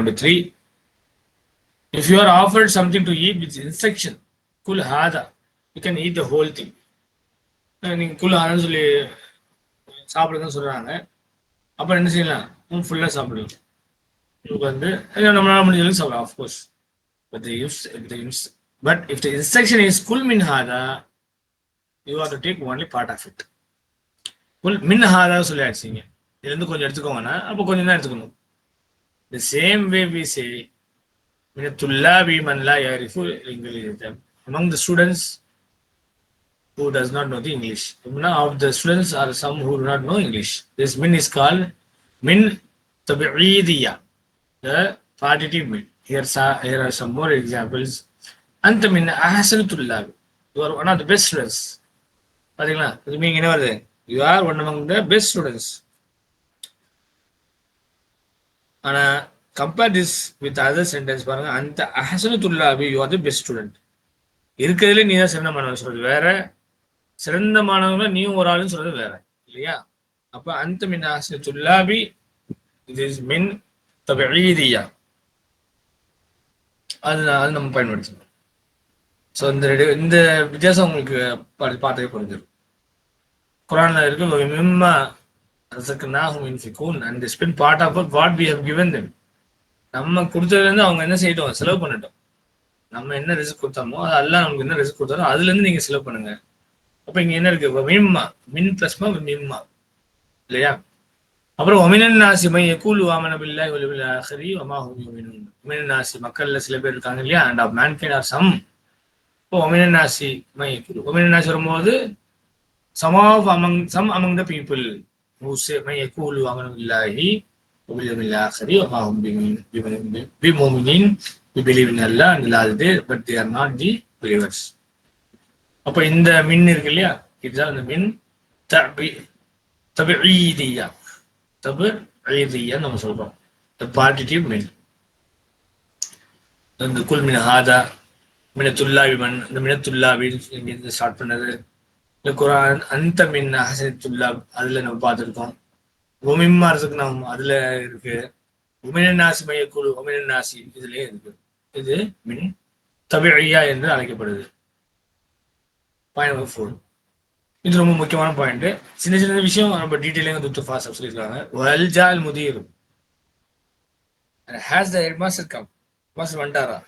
Number three, if you are offered something to eat with instruction, kul hada, you can eat the whole thing. நீங்க குல் ஹாதான்னு சொல்லி சாப்பிடுங்கன்னு சொல்றாங்க. அப்புறம் என்ன செய்யலாம்? ஃபுல்லா சாப்பிடுவோம் உங்களுக்கு வந்து நம்மளால முடிஞ்ச சாப்பிடலாம் of course but the use but if the instruction is குல் மின் ஹாதா you are to take only part of it குல் மின் ஹாதா சொல்லி அடிச்சிங்க இதுல இருந்து கொஞ்சம் எடுத்துக்கோங்கன்னா அப்போ கொஞ்சம் தான் எடுத்துக்கணும். The same way we say, among the students who does not know the English. Of the students are some who do not know English. This min is called min tabi'idiyya, the partitive min. Here, here are some more examples. Anta min ahsan tullab. You are one of the best students. பார்த்தீங்களா இது meaning என்ன வருது you are one among the best students ஆனா compare this with other sentence பாருங்க. அந்த அஹசனத்துல்லாபி you are the best student இருக்கிறதுல நீ தான் சிறந்த மாணவன் சொல்றது வேற. சிறந்த மாணவன் நீயும் ஒரு ஆளுன்னு சொல்றது வேற. இல்லையா? அப்ப அந்த மின் அஹசனு துல்லாபி இது இஸ் மின் தபீதியா அது அது நம்ம பயன்படுத்தணும் ஸோ இந்த இந்த வித்தியாசம் உங்களுக்கு பா- புரிஞ்சிடும் குரானில் இருக்கு மிம்மா ரசக்னாஹும் இன்ஃபிகூன் and spend part of what we have given them நம்ம கொடுத்ததுலேருந்து அவங்க என்ன செய்யட்டும்? செலவு பண்ணட்டும். நம்ம என்ன ரிஸ்க் கொடுத்தோமோ அது எல்லாம் நமக்கு என்ன ரிஸ்க் கொடுத்தாரோ அதுல இருந்து நீங்க செலவு பண்ணுங்க. அப்போ இங்க என்ன இருக்கு? இப்ப மிம்மா. மின் பிளஸ்மா மிம்மா. இல்லையா? அப்புறம் ஒமினன் நாசி மை எக்கூல் வாமன பில்லா ஒலிபில் ஆஹரி ஒமா ஹுமின் ஒமினன் நாசி மக்கள்ல சில பேர் இருக்காங்க இல்லையா? And of man are some இப்போ ஒமினன் நாசி மை எக்கூல் ஒமினன் நாசி வரும்போது some of among some among the people who say my எக்கூல் Vamana பில்லாஹி وباليوم الآخر وما هم بمؤمن- بمؤمن- بمؤمنين we believe in Allah and the last day but they are not the believers அப்ப இந்த மின் இருக்கு இல்லையா இதுதான் இந்த மின் தபி தபிஈதியா தபிஈதியா நம்ம சொல்றோம் the partitive மின் இந்த குல் மின் ஹாதா மினத்துல்லாவி மன் இந்த மினத்துல்லாவி இங்க ஸ்டார்ட் பண்ணது இந்த குரான் அந்த மின் ஹசனித்துல்லா அதுல நம்ம பார்த்துருக்கோம். உமிம்மா நாம் அதுல இருக்கு. உமினாசி மையக்குழு உமினாசி இதுலயே இருக்கு. இது மின் தபிழியா என்று அழைக்கப்படுது. பாயிண்ட் நம்பர் ஃபோர் இது ரொம்ப முக்கியமான பாயிண்ட் சின்ன சின்ன விஷயம் ரொம்ப டீட்டெயிலாக துத்து ஃபாஸ்ட் சொல்லியிருக்காங்க. வல்ஜால் முதீர். Has the head master come master வந்துட்டாரா?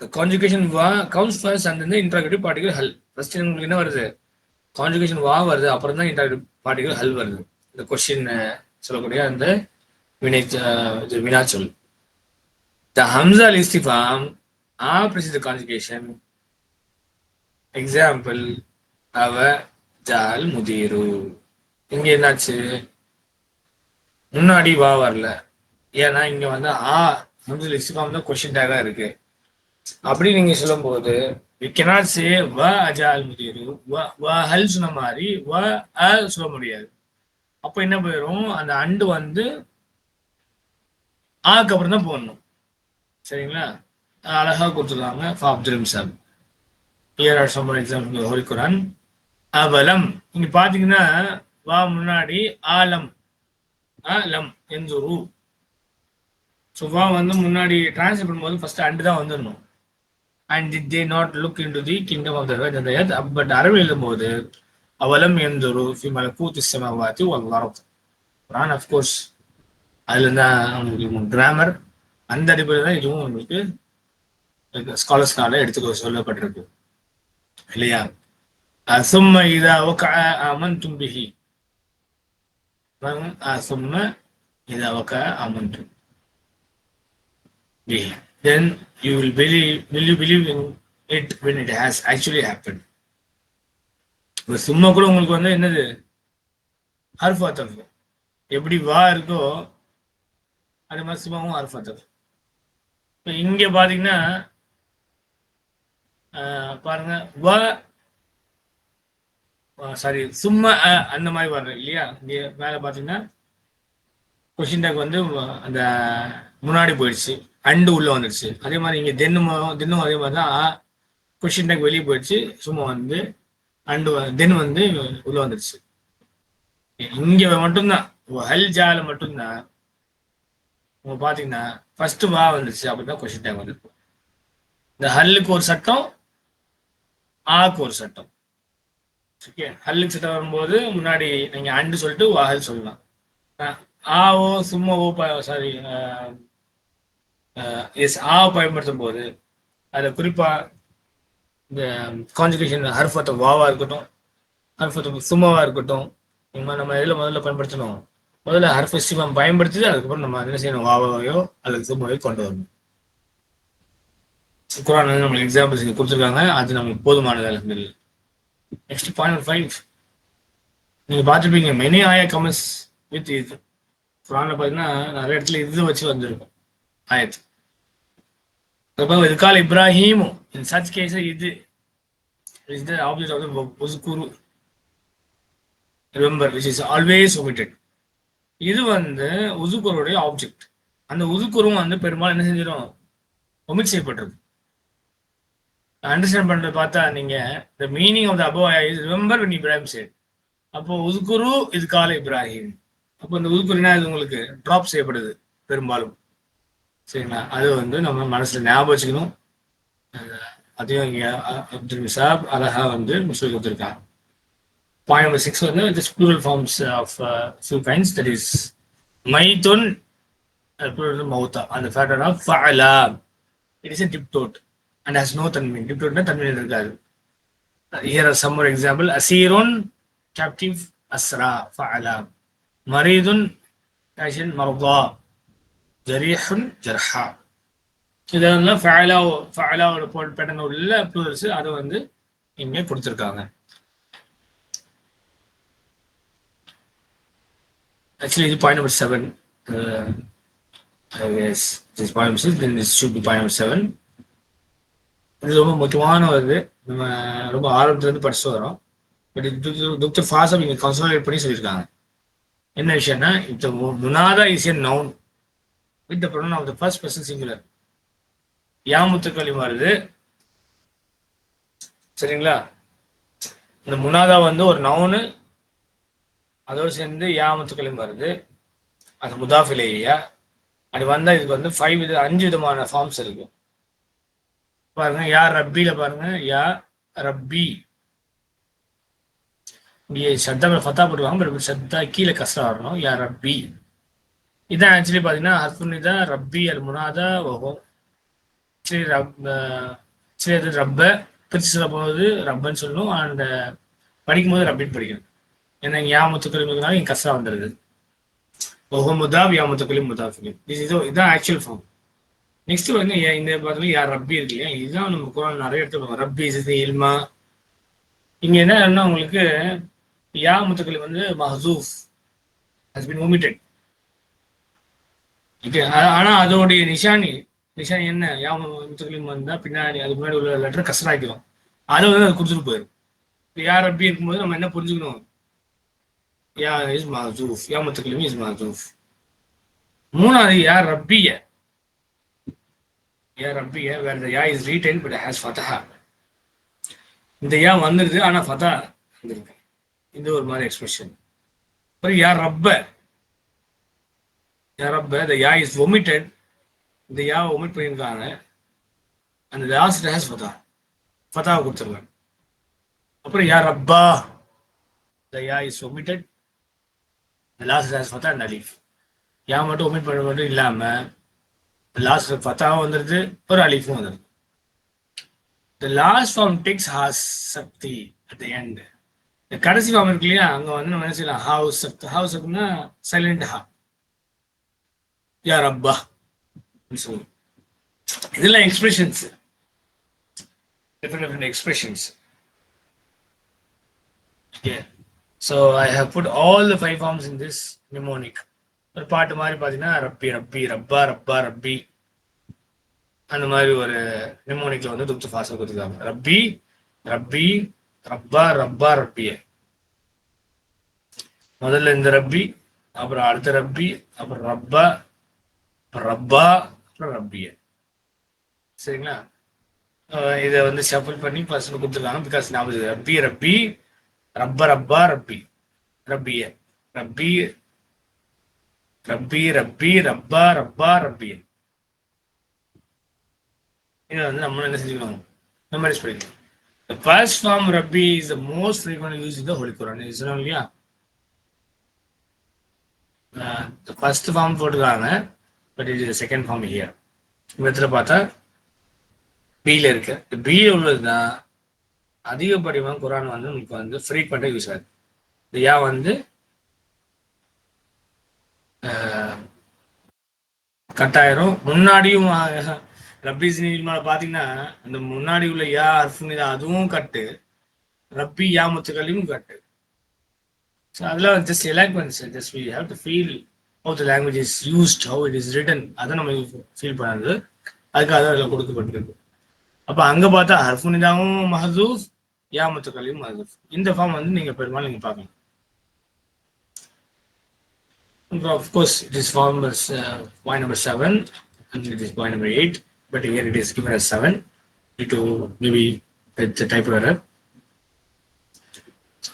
த கான்ஜுகேஷன் வா கவுன்ஸ் ஃபர்ஸ்ட் அண்ட் இந்த இன்ட்ராகேட்டிவ் பார்ட்டிகல் ஹல் ஃபர்ஸ்ட் உங்களுக்கு என்ன வருது? கான்ஜுகேஷன் வா வருது அப்புறம் தான் இன்டராக்டிவ் பார்ட்டிகள் ஹல் வருது. இந்த கொஷின் சொல்லக்கூடிய அந்த வினை வினா இது த ஹம்சா இஸ்திஃபாம் ஆ பிரசித்த கான்ஜுகேஷன் எக்ஸாம்பிள் அவ ஜால் முதீரு. இங்க என்னாச்சு? முன்னாடி வா வரல. ஏன்னா இங்க வந்து ஆ ஹம்சல் இஸ்திஃபாம் தான் கொஷின் டேகா இருக்கு. அப்படி நீங்க சொல்லும்போது வி கெனாட் சே வ அஜால் முதியரு வ வ ஹல் சொன்ன மாதிரி வ அ சொல்ல முடியாது. அப்ப என்ன போயிடும் அந்த அண்டு வந்து ஆக்கு அப்புறம் தான் போடணும். சரிங்களா? அழகா கொடுத்துருக்காங்க. ஃபாப்துலிம் சாப் clear are some more example holy Quran அவலம் இங்க பாத்தீங்கன்னா வா முன்னாடி ஆலம் அலம் எந்துரு ஸோ வா வந்து முன்னாடி டிரான்ஸ்லேட் பண்ணும்போது ஃபர்ஸ்ட் அண்டு தான் வந்துடணும். And they not look in to the kingdom of the earth but அரபி எழுதும்போது அவலம் எந்தொரு ஃபி மலக்கூத் இஸ்ஸமாவாத்தி வல்லாரத் குரான் அஃப்கோர்ஸ் அதுல தான் அவங்களுக்கு கிராமர் அந்த அடிப்படையில் தான் இதுவும் உங்களுக்கு ஸ்காலர்ஸ்னால எடுத்துக்க சொல்லப்பட்டிருக்கு. இல்லையா? அசும்ம இதா ஒக்க அமன் தும்பிஹி அசும்ம இதா ஒக்க Aman தும்பிகி then you will believe will you believe in it when it has actually happened. சும்மா கூட உங்களுக்கு வந்து என்னது? ஹர்ஃபாத்தம் எப்படி வா இருக்கோ அது மாதிரி சும்மாவும் ஹர்ஃபாத்தம் இப்போ இங்க பாத்தீங்கன்னா ஆஹ், பாருங்க வ சாரி சும்மா அஹ், அந்த மாதிரி வர்றது இல்லையா? இங்க மேல பாத்தீங்கன்னா கொஷின் டேக் வந்து அந்த முன்னாடி போயிடுச்சு. அண்டு உள்ள வந்துடுச்சு அதே மாதிரி இங்க தென்னுமோ தென்னும் அதே மாதிரி தான் கொஷின் டேக் வெளியே போயிடுச்சு. சும்மா வந்து அண்டு தென் வந்து உள்ள வந்துடுச்சு இங்க மட்டும்தான். ஹல் ஜால மட்டும்தான். உங்க பாத்தீங்கன்னா ஃபர்ஸ்ட் வா வந்துருச்சு அப்படிதான் கொஷின் டேக் வந்து. இந்த ஹல்லுக்கு ஒரு சட்டம் ஆக்கு ஒரு சட்டம். ஓகே? ஹல்லுக்கு சட்டம் வரும்போது முன்னாடி நீங்க அண்டு சொல்லிட்டு வாஹல் சொல்லலாம். அஹ் ஆவோ சும்மாவோ சாரி எஸ் ஆ பயன்படுத்தும் போது அதில் குறிப்பாக இந்த கான்ஜுகேஷன் ஹர்ஃபத்து வாவா இருக்கட்டும் ஹர்ஃபத்து சுமாவாக இருக்கட்டும் நம்ம நம்ம இதில் முதல்ல பயன்படுத்தணும்? முதல்ல ஹர்ஃப சிவம் பயன்படுத்தி அதுக்கப்புறம் நம்ம என்ன செய்யணும்? வாவாவையோ அல்லது சுமாவையோ கொண்டு வரணும். குரான் வந்து நம்மளுக்கு எக்ஸாம்பிள்ஸ் இங்கே கொடுத்துருக்காங்க. அது நமக்கு போதுமானது அலமது நெக்ஸ்ட் பாயிண்ட் ஃபைவ் நீங்கள் பார்த்துருப்பீங்க மெனி ஆயா கமெண்ட்ஸ் வித் இது. குரானில் பார்த்தீங்கன்னா நிறைய இடத்துல இது வச்சு வந்திருக்கும். ஆயத்து அதுக்கப்புறம் இது கால இப்ராஹிமும் in such case இது is the object of the verb உஸ்குரு remember which is always omitted. இது வந்து உதுக்குருடைய ஆப்ஜெக்ட் அந்த உதுக்குரும் வந்து பெரும்பாலும் என்ன செஞ்சிடும் ஒமிட் செய்யப்பட்டிருக்கு அண்டர்ஸ்டாண்ட் பண்றது பார்த்தா நீங்க the meaning of the above remember when when Ibrahim said அப்போ உதுக்குரு இது கால இப்ராஹிம். அப்போ இந்த உதுக்குருனா இது உங்களுக்கு ட்ராப் செய்யப்படுது பெரும்பாலும். சரிங்களா? அது வந்து நம்ம மனசுல ஞாபகம் வச்சுக்கணும். அதையும் இங்க அப்துல் மிசாப் அழகா வந்து சொல்லி கொடுத்துருக்காங்க. பாயிண்ட் நம்பர் சிக்ஸ் வந்து this plural forms of few kinds that is மைத்துன் மௌத்தா. அந்த factor of ஃபஅலா it is a diptote and has no தன்மை டிப்டோட்னா தன்மீன் இருக்காது. ஹியர் ஆர் சம் ஒரு எக்ஸாம்பிள் அசீரோன் கேப்டிவ் அஸ்ரா ஃபஅலா மரீதுன் மரபா ஜரீஹுன் ஜர்ஹா. இதெல்லாம் ஃபேலா ஃபேலாவோட போல் பேட்டர்ன் உள்ள ப்ளூரல்ஸ் அதை வந்து இங்கே கொடுத்துருக்காங்க. ஆக்சுவலி இது point number seven Uh, I guess this is point number six, இது ரொம்ப முக்கியமான ஒரு இது நம்ம ரொம்ப ஆரம்பத்துலேருந்து இருந்து வரோம் பட் துக்த ஃபாஸ்ட் இங்க கன்சல்டேட் பண்ணி சொல்லியிருக்காங்க. என்ன விஷயம்னா இந்த முனாதா is a noun with the pronoun of the first person singular யாமுத்துக்களி வருது. சரிங்களா? இந்த முனாதா வந்து ஒரு நவுனு அதோடு சேர்ந்து யாமத்துக்களும் வருது. அது முதாஃபிலேயா அது வந்தால் இதுக்கு வந்து ஃபைவ் வித அஞ்சு விதமான ஃபார்ம்ஸ் இருக்கு. பாருங்க யா ரப்பியில் பாருங்க. யா ரப்பி. இங்கே சத்தா ஃபத்தா போட்டுருவாங்க பட் சத்தா கீழே கஷ்டம் வரணும். யா ரப்பி. இதான் ஆக்சுவலி பார்த்தீங்கன்னா ஹர்ஃபுன் தான் ரப்பி அல் முனாதா ஓஹோ சரி ரப் ஸ்ரீ அது ரப்ப. பிரிச்சு சொல்ல போது ரப்பன்னு சொல்லும் அண்ட் படிக்கும்போது ரப்பின்னு படிக்கணும். ஏன்னா இங்க யாமத்துக்கள் இருக்கிறதுனால கஷ்டம் வந்துடுது ஓஹோ முதாப் யாமத்துக்களும் முதாஃபிலும் இது இதோ இதான் ஆக்சுவல் ஃபார்ம் நெக்ஸ்ட் வந்து இந்த பார்த்தீங்கன்னா யார் ரப்பி இருக்கு இல்லையா? இதுதான் நம்ம குரான் நிறைய இடத்துல ரப்பி இது இல்மா. இங்கே என்ன உங்களுக்கு யா முத்துக்கள் வந்து மஹசூஃப். Has been omitted. ஓகே ஆனா அதோடைய நிஷானி நிஷானி என்ன? யா வந்தா பின்னாடி அதுக்கு முன்னாடி உள்ள லெட்டர் கசராக்கிடும் அதை வந்து அது கொடுத்துட்டு போயிடும் யார் யா இருக்கும்போது நம்ம என்ன புரிஞ்சுக்கணும்? யா இஸ் மாசூஃப் யா முத்துக்களும் இஸ் மாசூஃப் மூணாவது யா ரப்பிய? யா ரப்பிய? வேற யா இஸ் ரீடைன் பட் ஹேஸ் ஃபதஹா இந்த யா வந்துருது ஆனா ஃபதா வந்திருக்கு. இது ஒரு மாதிரி எக்ஸ்பிரஷன் அப்புறம் யா ரப்ப? யாரப்ப த யா இஸ் ஒமிட்டட் இந்த யா ஒமிட் பண்ணியிருக்காங்க அந்த லாஸ்ட் ஹேஸ் ஃபதா ஃபதாவை கொடுத்துருக்காங்க அப்புறம் யா ரப்பா the yeah is omitted last last has ஃபதா அந்த அலீஃப் யா மட்டும் ஒமிட் பண்ண மட்டும் இல்லாமல் லாஸ்ட் ஃபத்தாவும் வந்துடுது ஒரு அலீஃபும் வந்துடுது the last form takes has Sakthi at the end இந்த கடைசி ஃபார்ம் இருக்கு இல்லையா? அங்கே வந்து நம்ம என்ன செய்யலாம்? ஹவுஸ் சக்தி. ஹவுஸ் சக்தினா சைலண்ட் ஹா யா ரப்பா. சொல்லுவோம் இதெல்லாம் expressions different different expressions. Okay so I have put all the five forms in this mnemonic. ஒரு பாட்டு மாதிரி பார்த்தீங்கன்னா ரப்பி ரப்பி ரப்பா ரப்பா ரப்பி. அந்த மாதிரி ஒரு நிமோனிக்ல வந்து துப்து ஃபாஸ்ட் கொடுத்துருக்காங்க. ரப்பி ரப்பி ரப்பா ரப்பா ரப்பிய. முதல்ல இந்த ரப்பி அப்புறம் அடுத்த ரப்பி அப்புறம் ரப்பா ரப்பா ரப்பிய. சரிங்களா? இதை வந்து ஷஃபிள் பண்ணி ஃபர்ஸ்ட் கொடுத்துருக்காங்க பிகாஸ் நான் ரப்பி ரப்பி. ரப்ப ரப்பா ரப்பி. ரப்பிய. ரப்பி ரப்பி ரப்பி ரப்பா ரப்பா ரப்பிய. இதை வந்து நம்ம என்ன செஞ்சுக்கணும்? மெமரைஸ் பண்ணிக்கணும். The first form Rabbi is the most frequently used in the Holy Quran. Is it இல்லையா? Uh, the first form போட்டுருக்காங்க. பட் இது செகண்ட் ஃபார்ம் ஹியர் இந்த இடத்துல பார்த்தா பியில் இருக்கு. பியில் உள்ளது தான் அதிகப்படியாக குரான் வந்து நமக்கு வந்து ஃப்ரீக்வெண்ட்டாக யூஸ் ஆகுது. இந்த யா வந்து கட்டாயிரம். முன்னாடியும் ரப்பி நீர்மால பாத்தீங்கன்னா அந்த முன்னாடி உள்ள யா அர்ஃபுனிதா அதுவும் கட்டு. ரப்பி யா முத்துக்களையும் கட்டு. ஸோ அதெல்லாம் just எலாக்மெண்ட்ஸ் just we have to feel of the language is used how it is written அதை நம்ம ஃபீல் பண்ணாது. அதுக்காக அதில் கொடுக்கப்பட்டிருக்கு. அப்போ அங்கே பார்த்தா ஹர்ஃபுனிதாவும் மஹதூஃப் யாமத்துக்களையும் மஹதூஃப். இந்த ஃபார்ம் வந்து நீங்கள் பெரும்பாலும் நீங்கள் பார்க்கலாம் அப்புறம் course, this form is point number seven seven, and it is point number eight, but here it is given to maybe type to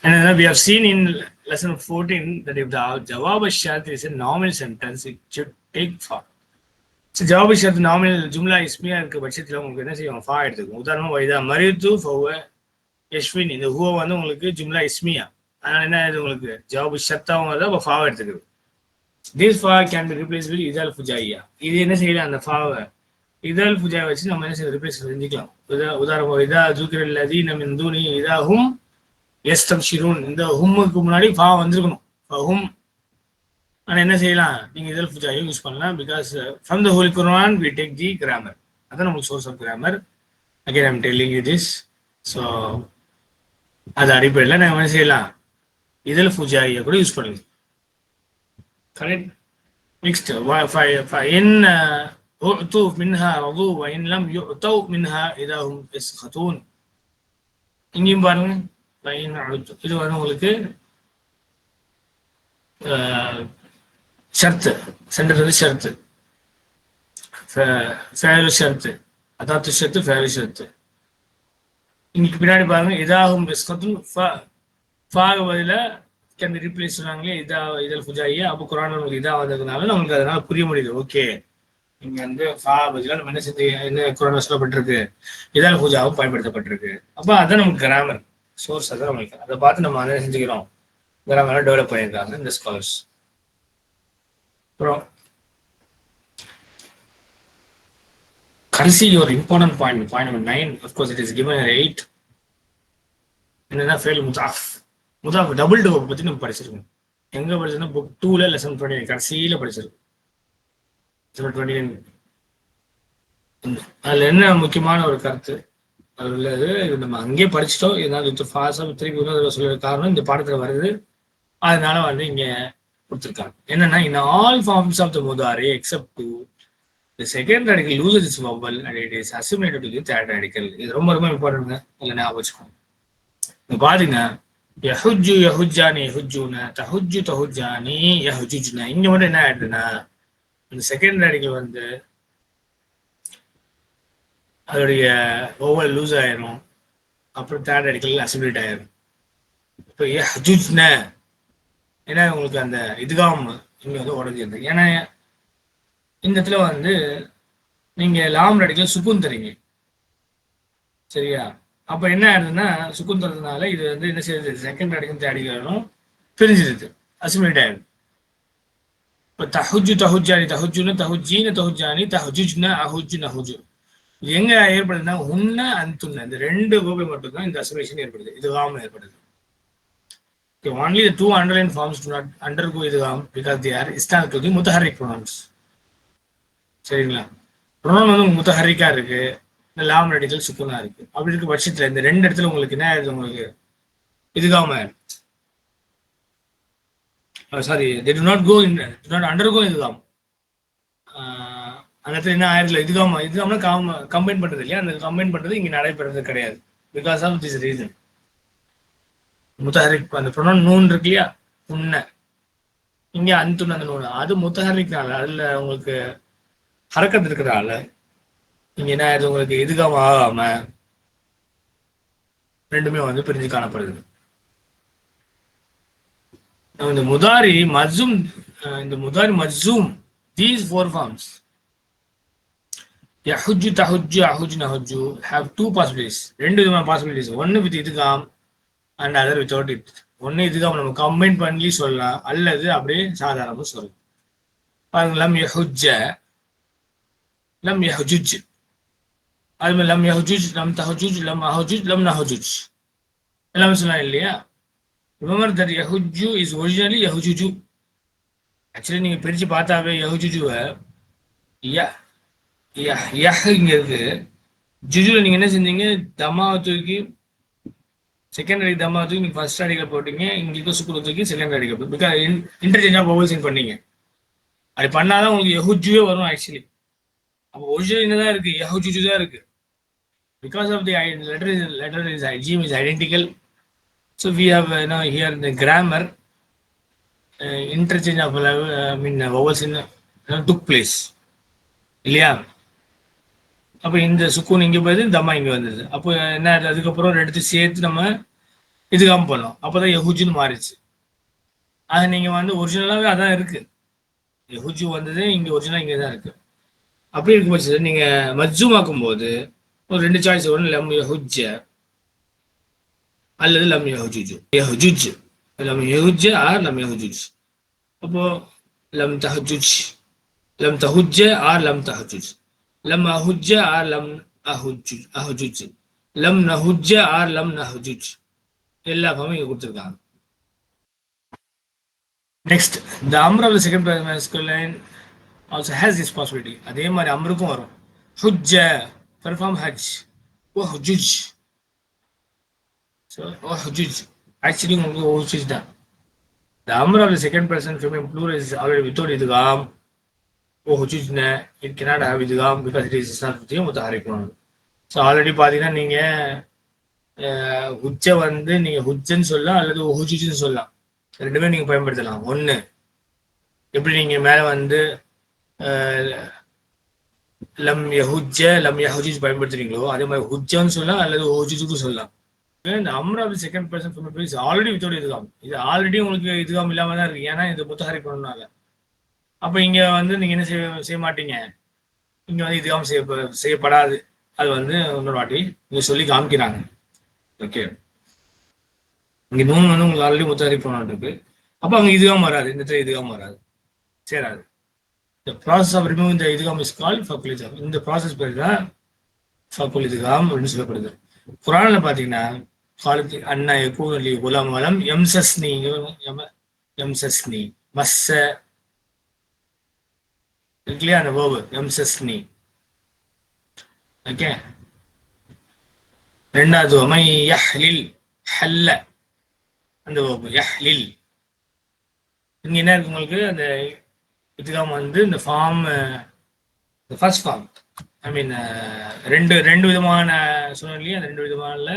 And then we have seen in lesson 14 that if the Jawab Shart is a nominal sentence, it should take fa. So Jawab Shart nominal ஜும்லா இஸ்மியா இருக்க பட்சத்தில் உங்களுக்கு என்ன செய்யும்? ஃபா எடுத்துக்கும். உதாரணமா வைதா மரித்து ஃபவ யஷ்வின். இந்த ஹூவ வந்து உங்களுக்கு ஜும்லா இஸ்மியா. அதனால என்ன ஆகுது உங்களுக்கு? ஜவாபு ஷர்த்தாவும் வந்து அப்போ ஃபாவை எடுத்துக்குது. திஸ் ஃபா கேன் பி ரிப்ளேஸ் வித் இதல் ஃபுஜாயியா இது என்ன செய்யலாம் அந்த ஃபாவை இதால் ஃபுஜாய் வச்சு நம்ம என்ன செய்ய ரிப்ளேஸ் செஞ்சுக்கலாம். உதா உதாரணம் இதா ஜூக்கிர இல்லதி நம்ம இந்தூனி இதா ஹும் எஸ் தம் ஷிரூன் இந்த ஹும்முக்கு முன்னாடி ஃபா வந்திருக்கணும் ஹும் ஆனால் என்ன செய்யலாம் நீங்கள் இதல் ஃபுஜாயும் யூஸ் பண்ணலாம் because from the whole Quran we take the grammar அதான் நமக்கு source of grammar again I'm telling you this so அது அடிப்படையில் நம்ம என்ன செய்யலாம் இதில் ஃபுஜாயை கூட யூஸ் பண்ணுங்க correct next فإن أعطوا منها رضوا وإن لم يؤتوا منها إذا هم يسخطون இங்கேயும் பாருங்க லைன் அழுத்தம் இது வந்து உங்களுக்கு ஷர்த்து சென்றது ஷர்த்து. ஃபேரு ஷர்த்து. அதாவது ஷர்த்து ஃபேரு ஷர்த்து. இன்னைக்கு பின்னாடி பாருங்க இதாகும் பிஸ்கத்தும் ஃபாக பதில கேன் ரீப்ளேஸ் சொன்னாங்களே இதா இதில் புஜாயி அப்போ குரான் நமக்கு இதாக வந்ததுனால நம்மளுக்கு அதனால புரிய முடியுது. ஓகே. இங்க வந்து ஃபா பதிலாக நம்ம என்ன செஞ்சு என்ன குரான் சொல்லப்பட்டிருக்கு இதால் பூஜாவும் பயன்படுத்தப்பட்டிருக்கு. அப்போ அதான் நமக்கு கிராமர் சோர்ஸ் அதான் நம்மளுக்கு அதை பார்த்து நம்ம அதை செஞ்சுக்கிறோம்? கிராமரை டெவலப் பண்ணியிருக்காங்க இந்த ஸ்காலர்ஸ் அப்புறம் கடைசி ஒரு important point point number nine of course it is given eight என்னன்னா ஃபெயில் முதாஃப் முதாஃப் டபுள் டோர் பற்றி நம்ம படிச்சிருக்கோம். எங்க படிச்சிருந்தா புக் டூல லெசன் டுவெண்ட்டி கடைசியில படிச்சிருக்கோம். டுவெண்ட்டி நைன் அதுல என்ன முக்கியமான ஒரு கருத்து? உள்ளது இது நம்ம அங்கேயே படிச்சிட்டோம். இருந்தாலும் ஃபாஸ்டாக திருப்பி இன்னொரு சொல்ல காரணம். இந்த பாடத்துல வருது. அதனால வந்து இங்க கொடுத்துருக்காங்க. என்னன்னா in all forms of the முதாரி except to the second radical loses is vowel and it is assimilated to the third radical இது ரொம்ப ரொம்ப இம்பார்ட்டன்ட் இல்லை ஞாபகம் வச்சுக்கோங்க. இப்போ பாருங்க. யஹுஜு யஹுஜானி யஹுஜூன தஹுஜு தஹுஜானி யஹுஜுஜ்னா இங்க மட்டும் என்ன ஆயிடுதுன்னா இந்த செகண்ட் ரேடிக்கல் வந்து அதோடைய ஓவர் லூஸ் ஆயிரும். அப்புறம் தேர்ட் அடிக்கல அசிமுலேட் ஆயிரும். இப்போ ஹஜூஜ்ன? ஏன்னா உங்களுக்கு அந்த இதுகாம் இங்கே வந்து உடஞ்சிருது ஏன்னா இந்த இடத்துல வந்து நீங்க லாம் அடிக்கல சுக்குன் தரீங்க. சரியா? அப்ப என்ன ஆயிடுதுன்னா சுக்குன் தரதுனால இது வந்து என்ன செய்யுது? செகண்ட் அடிக்கும் தேர்ட் ரேடிக்கலும் பிரிஞ்சிருது. அசிமிலேட் ஆயிடுது இப்போ தஹுஜு தஹுஜானி தஹுஜுன்னு தஹுஜீன தஹுஜானி தஹுஜுஜ்ன அஹுஜு நஹுஜு. எங்க ஏற்படுதுன்னா உன்ன அந்துன்ன இந்த ரெண்டு கோபை மட்டும்தான் இந்த அசோசியேஷன் ஏற்படுது. இதுகாம ஏற்படுது. Okay, only the two underlying forms do not undergo idgham because they are இஸ்டான் டு தி முத்தஹரிக் ப்ரொனவுன்ஸ் சரிங்களா? ப்ரொனவுன் வந்து முத்தஹரிக்கா இருக்கு. இந்த லாம் நடிகள் சுக்குனா இருக்கு. அப்படி இருக்க பட்சத்துல இந்த ரெண்டு இடத்துல உங்களுக்கு என்ன ஆயிடுது உங்களுக்கு? இதுகாம sorry they do not go in to not undergo இதுகாம் அந்த இடத்துல என்ன ஆயிரத்துல இதுகாம இதுகாமனா காம கம்பைன் பண்றது இல்லையா? அந்த கம்பைன் பண்றது இங்க நடைபெறது கிடையாது. பிகாஸ் ஆஃப் திஸ் ரீசன் முத்தஹரிக் அந்த ப்ரொனவுன் நூன் இருக்கு இல்லையா? உன்ன. இங்க அந்துன் அந்த நூன். அது முத்தஹரிக்னால அதுல உங்களுக்கு ஹரக்கத்து இருக்கிறதால இங்க என்ன ஆயிடுது உங்களுக்கு? இதுகாம ஆகாம ரெண்டுமே வந்து பிரிஞ்சு காணப்படுது. இந்த முதாரி மஜும் இந்த முதாரி மஜ்சூம் தீஸ் ஃபோர் ஃபார்ம்ஸ் யஹுஜு தஹுஜு அஹுஜு நஹுஜு ஹாவ் டூ பாசிபிலிட்டிஸ் ரெண்டு விதமான பாசிபிலிட்டிஸ் ஒன்று வித் இதுகாம் அண்ட் அதர் வித்தவுட் இட் ஒன்று இதுகாம் நம்ம கம்பைன் பண்ணி சொல்லலாம். அல்லது அப்படியே சாதாரணமாக சொல்லலாம். பாருங்க லம் யஹுஜ லம் யஹுஜுஜ் அது மாதிரி லம் யஹுஜுஜ் லம் தஹுஜுஜ் லம் அஹுஜுஜ் லம் நஹுஜுஜ் எல்லாமே சொல்லலாம் இல்லையா? ரிமெம்பர் தட் யஹுஜு இஸ் ஒரிஜினலி யஹுஜுஜு ஆக்சுவலி நீங்கள் பிரித்து பார்த்தாவே யஹுஜுஜுவை யா யஹ்ங்கிறது ஜுஜுல நீங்க என்ன செஞ்சீங்க? தமாவை தூக்கி செகண்ட் அடி தமா தூக்கி நீங்க ஃபர்ஸ்ட் அடிக்கல போட்டீங்க இங்கே சுக்குல தூக்கி செகண்ட் அடிக்க போட்டு பிகாஸ் இன்டர்சேஞ்சாக பவுல்ஸிங் பண்ணீங்க. அது பண்ணாதான் உங்களுக்கு எஹுஜுவே வரும் ஆக்சுவலி அப்போ ஒரிஜினல் என்ன தான் இருக்கு? யஹுஜுஜு தான் இருக்கு. Because of the letter is letter is ஜீம் is identical so we have uh, here here grammar interchange of I mean uh, in took place இல்லையா? அப்போ இந்த சுக்கூன் இங்கே போயிது தம்மா இங்கே வந்தது. அப்போ என்ன ஆகுது? அதுக்கப்புறம் ரெண்டு சேர்த்து நம்ம இதுக்காம பண்ணோம் அப்போ தான் யஹுஜுன்னு மாறிச்சு அது நீங்கள் வந்து ஒரிஜினலாகவே அதான் இருக்கு. யஹுஜு வந்தது இங்கே ஒரிஜினலாக இங்கே தான் இருக்கு. அப்படி இருக்கும் பட்சத்தில் நீங்கள் மஜ்ஜூமாக்கும் போது ஒரு ரெண்டு சாய்ஸ் ஒன்று லம் யஹுஜ அல்லது லம் யஹுஜுஜு யஹுஜுஜ் லம் யஹுஜ ஆர் லம் யஹுஜுஜ் அப்போ லம் தஹஜுஜ் லம் தஹுஜ ஆர் லம் தஹஜுஜ் லம் அஹுஜ ஆர் லம் அஹுஜு அஹுஜுஜ் லம் நஹுஜ ஆர் லம் நஹுஜுஜ் எல்லா ஃபார்மும் இங்கே கொடுத்துருக்காங்க. Next the Amr of the second masculine also has this possibility அதே மாதிரி அம்ருக்கும் வரும். ஹுஜ்ஜ பெர்ஃபார்ம் ஹஜ் ஓ ஹுஜுஜ் ஸோ ஓ ஹுஜுஜ் ஆக்சுவலி உங்களுக்கு ஓ ஹுஜுஜ் தான் the Amr of the second person feminine plural is already without இதுகாம் ஓ ஹுஜுஜ்ன இட் கெனாட் ஹேவ் இதுகாம் பிகாஸ் இட் இஸ் இஸ்லாம் முத்தாரிக்கணும் ஸோ ஆல்ரெடி பார்த்தீங்கன்னா நீங்கள் ஹுஜ்ஜை வந்து நீங்கள் ஹுஜ்ஜன்னு சொல்லலாம் அல்லது ஹுஜுஜ்னு சொல்லலாம். ரெண்டுமே நீங்கள் பயன்படுத்தலாம். ஒன்று எப்படி நீங்கள் மேலே வந்து லம் யஹுஜ லம் யஹுஜிஜ் பயன்படுத்துறீங்களோ அதே மாதிரி ஹுஜ்ஜன்னு சொல்லலாம் அல்லது ஹுஜிஜுக்கும் சொல்லலாம். இந்த அம்ராவது செகண்ட் பர்சன் இஸ் ஆல்ரெடி வித்தோட இதுதான் இது ஆல்ரெடி உங்களுக்கு இதுகாம் இல்லாமல் தான் இருக்கு. ஏன்னா இது முத்தஹரி பண்ணனால அப்போ இங்கே வந்து நீங்கள் என்ன செய்ய செய்ய மாட்டீங்க? இங்கே வந்து இதுகாம் செய்ய செய்யப்படாது. அது வந்து இன்னொரு வாட்டி இங்க சொல்லி காமிக்கிறாங்க. ஓகே. இங்க நூல் வந்து உங்களுக்கு ஆல்ரெடி முத்தாரி போனான் இருக்கு. அப்போ அங்க இதுகாம் வராது. இந்த இடத்துல இதுகாம் வராது. சேராது. இந்த ப்ராசஸ் ஆஃப் ரிமூவ் இந்த இதுகாம் இஸ் கால் ஃபக்குல் இந்த ப்ராசஸ் பேர் தான் ஃபக்குல் இதுகாம் அப்படின்னு சொல்லப்படுது. குரானில் பாத்தீங்கன்னா காலத்து அண்ணா எப்போ குலாம் வலம் எம்சஸ்னி எம்சஸ்னி மஸ்ஸ இருக்கு இல்லையா அந்த வேர்வு எம்சஸ்னி ஓகே ரெண்டாவது மை யஹ்லில் ஹல்ல. அந்த வேர்வு யஹ்லில். இங்க என்ன இருக்கு உங்களுக்கு? அந்த இதுக்காம வந்து இந்த ஃபார்ம் இந்த ஃபர்ஸ்ட் ஃபார்ம் ஐ மீன் ரெண்டு ரெண்டு விதமான சூழ்நிலையும் அந்த ரெண்டு விதமான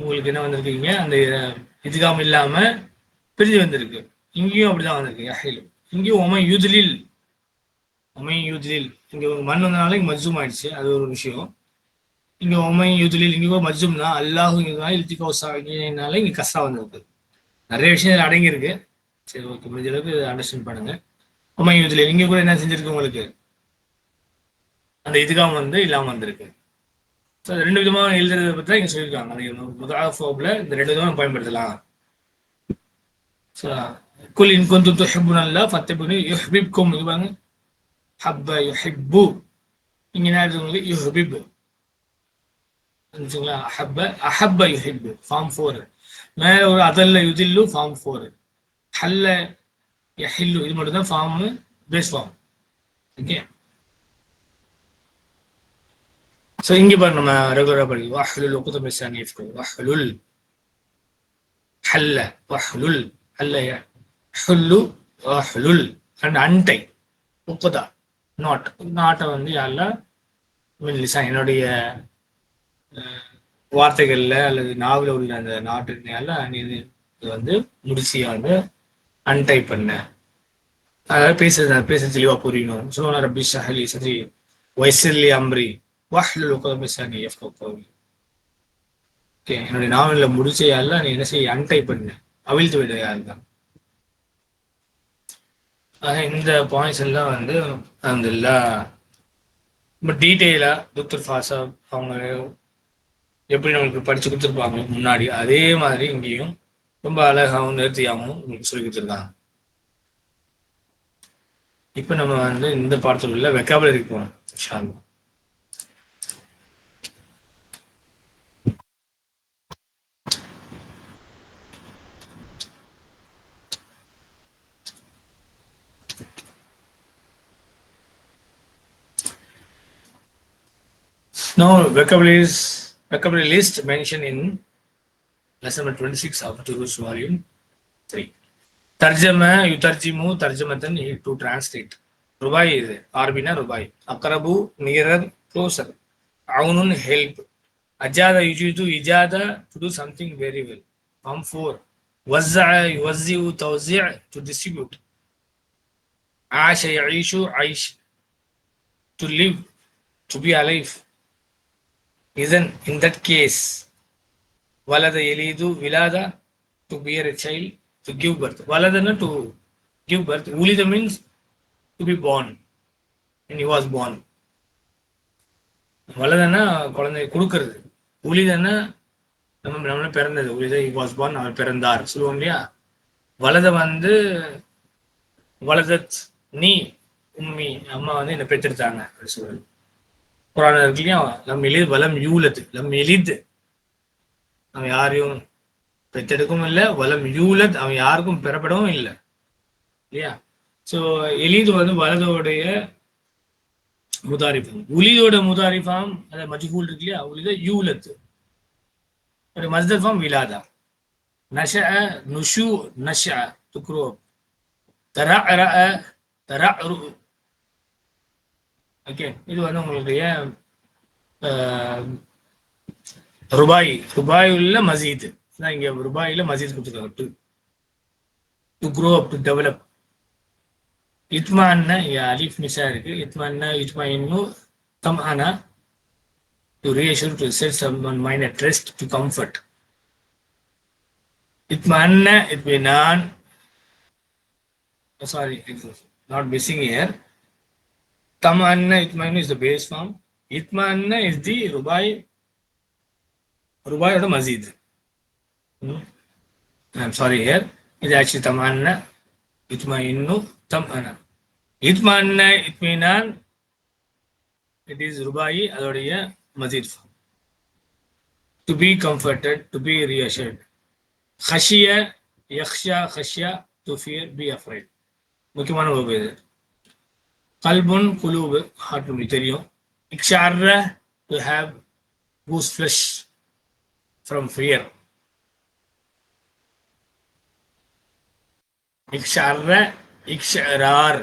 உங்களுக்கு என்ன வந்திருக்கீங்க? அந்த இதுகாம் இல்லாம பிரிஞ்சு வந்திருக்கு. இங்கேயும் அப்படிதான் வந்திருக்கு யஹ்லில். இங்கேயும் ஒமை யூதிலில் ஒமை யூதிலில் இங்கே மண் வந்தனால இங்கே மஜ்ஜூம் ஆயிடுச்சு அது ஒரு விஷயம். இங்க ஒமை இங்கே இங்க மஜ்ஜூம் தான் அல்லாஹு இல்திகோசால இங்கே கஸ்ரா வந்திருக்கு. நிறைய விஷயம் இதில் அடங்கியிருக்கு. சரி ஓகே முடிஞ்ச அளவுக்கு அண்டர்ஸ்டாண்ட் பண்ணுங்க. ஒமை யூதிலில் இங்கே கூட என்ன செஞ்சிருக்கு உங்களுக்கு? அந்த இதுக்காக வந்து இல்லாமல் வந்திருக்கு. ஸோ ரெண்டு விதமா எழுதுறத பற்றி தான் இங்கே சொல்லியிருக்காங்க. அந்த ஃபோப்பில் இந்த ரெண்டு விதமாக பயன்படுத்தலாம். ஸோ குல் இன் குந்தும் அல்லா அல்லாஹ் ஃபத்தபினி யுஹ்பிப்கும் இது பாருங்க ஹப்ப யுஹிப்பு இங்க என்ன உங்களுக்கு யுஹ்பிப் இருந்துச்சுங்களா அஹப்ப அஹப்ப யுஹிப்பு ஃபார்ம் ஃபோர் மேல ஒரு அதல்ல யுதில்லு ஃபார்ம் ஃபோர் ஹல்ல யஹில்லு இது மட்டும் தான் form base form okay so இங்கே பாருங்க நம்ம ரெகுலராக படிக்கும் வாஹலுல் ஒக்குதம் மிசானி வாஹலுல் ஹல்ல வாஹலுல் ஹல்லையா ஹுல்லு வஹ்லுல் அண்ட் அண்டை உப்புதா. நாட் நாட்டை வந்து யாரில் லிசா என்னுடைய வார்த்தைகளில் வார்த்தைகள்ல அல்லது நாவல உள்ள அந்த நாட்டினால நீ இது வந்து முடிச்சு வந்து அன்டை பண்ண. அதாவது பேசுறது பேச தெளிவா புரியணும். சோனா ரபி ஷஹலி சரி வயசில்லி அம்ரி வாஹ்லுல் உகதமிசானி எஃப் கோவி ஓகே என்னுடைய நாவலில் முடிச்ச யாரில் நீ என்ன செய்ய அன்டை பண்ண. அவிழ்த்து விட யார் தான் ஆக இந்த பாயிண்ட்ஸ் எல்லாம் வந்து அந்த ரொம்ப டீட்டெயிலாக டாக்டர் ஃபாசா அவங்க எப்படி நம்மளுக்கு படித்து கொடுத்துருப்பாங்க முன்னாடி அதே மாதிரி இங்கேயும் ரொம்ப அழகாகவும் நேர்த்தியாகவும் உங்களுக்கு சொல்லி கொடுத்துருக்காங்க. இப்போ நம்ம வந்து இந்த பாடத்தில் உள்ள வெக்காபுலரிக்கு போகணும் ஷாலு Now, vocabularies, vocabulary list mentioned in lesson number 26 of Turus volume 3. Tarjama, Yutarjimu, Tarjamatan, to translate. Rubai is Arbina Rubai. Akarabu, nearer, closer. Aunun, help. Ajada, Yujidu, Ijada, to do something very well. Form 4. Wazza'a, Yuwazzi'u, Tawzi'a, to distribute. Asha, Ya'ishu, Aish, to live, to be alive. Isn't in that case, Valada Elidu Vilada to bear a child, to give birth. Valadana to give birth. Ulida means to be born. And he was born. வலதனா குழந்தை கொடுக்கறது உளிதன்னா நம்ம நம்மள பிறந்தது உளித he was born அவர் பிறந்தார் சொல்லுவோம் இல்லையா வலத வந்து வலதத் நீ உம்மி அம்மா வந்து என்னை பெற்றெடுத்தாங்க அப்படி சொல்லுவது குரான் இருக்கு இல்லையா லம் எளிது வலம் யூலது லம் எளிது அவன் யாரையும் பெற்றெடுக்கவும் இல்லை வலம் யூலத் அவன் யாருக்கும் பெறப்படவும் இல்லை. இல்லையா? ஸோ எளிது வந்து வலதோடைய முதாரிஃபாம். உலிதோட முதாரிஃபாம் அந்த மஜ்ஹூல் இருக்கு இல்லையா? உலித யூலத்து ஒரு மஸ்தர் ஃபார்ம் விலாதா நஷ நுஷு நஷ துக்ரோ தர தர ஓகே இது வந்து உங்களுடைய ருபாய் ருபாய். உள்ள மசீத். இங்க ருபாயில் மசீத் கொடுத்துருக்காங்க. To to grow up to develop இத்மான்னா அலிஃப் மிஸ்ஸாக இருக்கு. இத்மான்னா இத்மா இன்னும் கம் ஆனா to reassure to set some mind at rest to comfort இத்மான்ன இத்மினான் sorry not missing here Tamanna Itmainu is the base form. Itmanna is the Rubai, Rubai or the Mazid. Hmm? I'm sorry here. It's actually Tamanna, Itmainu, Tamana. Itmanna, Itminan, it is Rubai, அதோடைய Mazid form. To be comforted, to be reassured. Khashiya, Yakhsha, Khashya, to fear, be afraid. முக்கியமான வகுப்பு இது கல்புன் குலூபு heart நம்மளுக்கு தெரியும் இக்ஷார்ர to have goose flesh from fear இக்ஷார்ர இக்ஷரார்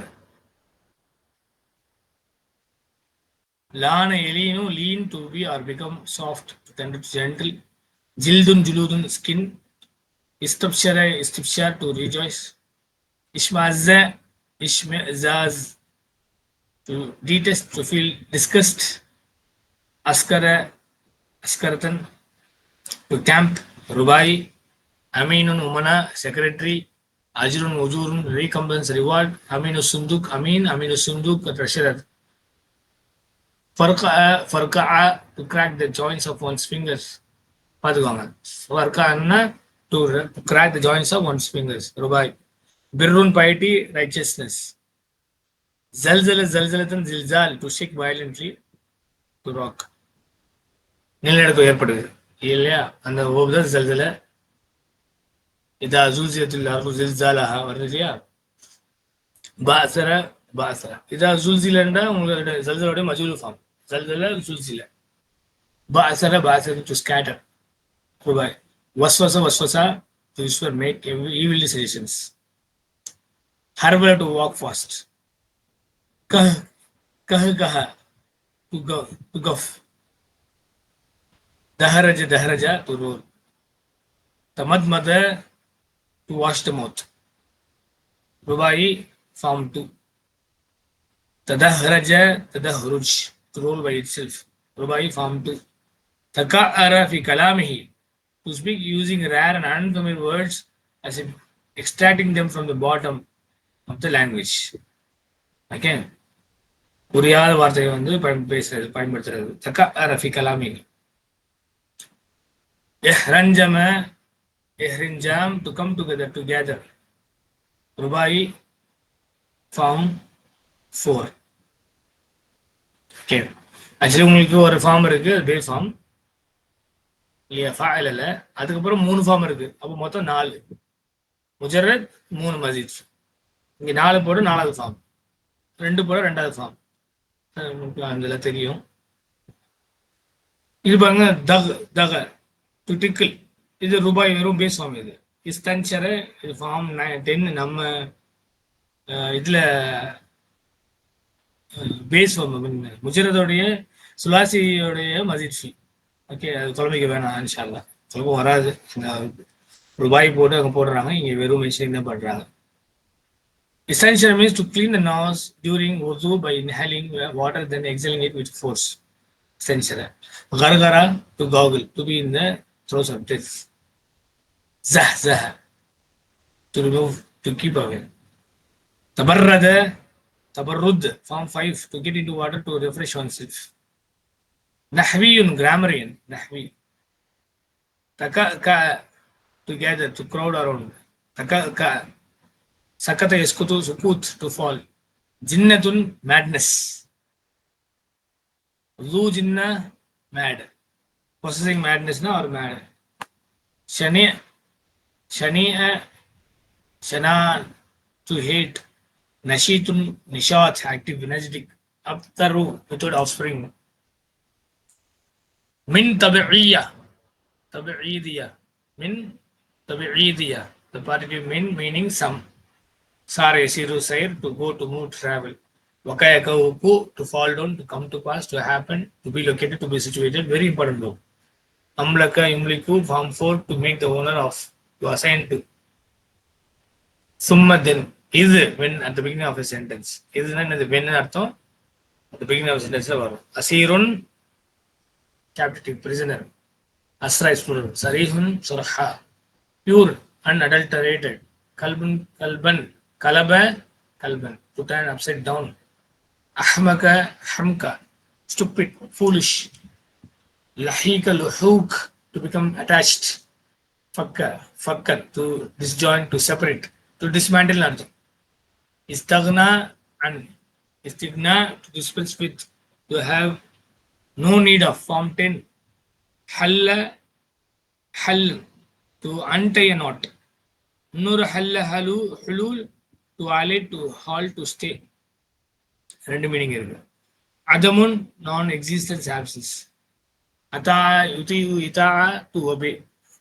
லான எலீனு lean to be or become soft tender gentle ஜில்துன் ஜுலூதுன் skin இஸ்தப்ஷர இஸ்திப்ஷார் to rejoice இஷ்மாஸ இஷ்மேசாஸ் to detest, to feel disgust, askara, askaratan, to camp, rubai, aminun umana, secretary, ajrun ujurun, recompense, reward, aminu sunduk, amin, aminu sunduk, treasurer. Farka'a, farka'a, to crack the joints of one's fingers. பார்த்துக்கோங்க ஃபர்கான்னா to crack the joints of one's fingers. Rubai. Birrun piety, righteousness. Zalzala zalzalatan zilzal to shake violently to rock. நிலநடுக்கம் ஏற்படுது இல்லையா அந்த ஓபுதான் ஜல்ஜல இதா ஜூசியத்தில் அருள் ஜில்ஜாலாக வருது இல்லையா பாசர பாசர இதா ஜுல்சிலண்டா உங்களோட ஜல்ஜலோட மஜூல் ஃபார்ம் ஜல்ஜல ஜுல்சில பாசர பாசர டு ஸ்கேட்டர் ரூபாய் வஸ்வச வஸ்வசா to whisper make evil decisions ஹர்பல to walk fast kah kahgaha to go to guff. Daharaja daharaja to roll. Tamadmada to wash the mouth. Rubai form two. Tadaharaja tadahruj to roll by itself. Rubai form two. Taka'ara fi kalamihi to speak using rare and unfamiliar words as if extracting them from the bottom of the language. Again, புரியாத வார்த்தையை வந்து பயன் பேசுறது பயன்படுத்துறது. தக்கா ரஃபி கலாமி எஹ்ரஞ்சம எஹ்ரிஞ்சாம் டு கம் டுகெதர் டுகெதர் ரூபாய் ஃபார்ம் ஃபோர் ஓகே ஆக்சுவலி உங்களுக்கு ஒரு ஃபார்ம் இருக்கு அது பே ஃபார்ம் இல்லையா? ஃபாயில் இல்லை அதுக்கப்புறம் மூணு ஃபார்ம் இருக்கு. அப்போ மொத்தம் நாலு. முஜரத் மூணு மஜித். இங்கே நாலு போட நாலாவது ஃபார்ம் ரெண்டு போட ரெண்டாவது ஃபார்ம் அதுல தெரியும். இது பாருங்க தக தக டு டிக்கிள் இது ரூபாய் வெறும் பேஸ் ஃபார்ம் இது. இஸ்தன்சரு இது ஃபார்ம் டென் நம்ம இதுல பேஸ் ஃபார்ம் முஜரதோடைய சுலாசியோடைய மதிர்ச்சி ஓகே அது தொலைமைக்கு வேணாம் இன்ஷால்லா தொலைப்பு வராது. ரூபாய் போட்டு அங்கே போடுறாங்க இங்கே வெறும் மிஷின் தான் பண்ணுறாங்க Essential means to clean the nose during wudu by inhaling water, then exhaling it with force. Essential. Gargara to goggle, to be in the throes of death. Zah, zah, to remove, to keep away. Tabarrada, tabarrud, form 5, to get into water to refresh oneself. Nahwiyun, grammarian, nahwi. Taka, ka, together, to crowd around. Taka, ka, सकत एसकू तो सुकूथ to fall जिन्न तुन madness लू जिन्न mad processing madness ना और mad शनि शनि शना टू हेट नशी तुन निशाच एक्टिव एनर्जेटिक अब तरु विथुड ऑफस्प्रिंग मिन तबीया तबीदिया मिन तबीदिया द पार्टी मिन meaning some Sare Siru Sair to go to move travel. Wakayaka Upu to fall down, to come to pass, to happen, to be located, to be situated. Very important though. Amlaka Imliku, form 4 to make the owner of, to assign to. Summa then is when at the beginning of a sentence. Is when at the beginning at the beginning of a sentence. Asirun, captive, prisoner. Asra is plural. Sarihun, surha. Pure, unadulterated. Kalban, kalban, kalaba, kalban, to turn upside down. Ahmaka, hamka, stupid, foolish. Lahika, luhuk, to become attached. Fakka, fakka, to disjoin, to separate, to dismantle another. Istagna and istigna, to dispense with, to have no need of. Form 10. Halla, hall, to untie a knot. இன்னொரு ஹல்ல ஹலு ஹுலூல் to ஆலே to hall to stay ரெண்டு meaning இருக்கு. அதமுன் நான் existence absence அதா யுதி இதா டு ஒபே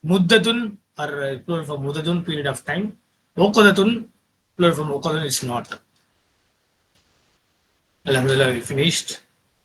முத்ததுன் ஆர் ப்ளூரல் ஃபார் முத்ததுன் பீரியட் ஆஃப் டைம் ஓக்கதத்துன் ப்ளூரல் ஃபார் ஓகதன் இஸ் நாட் அலமதுல்லா வி ஃபினிஷ்ட்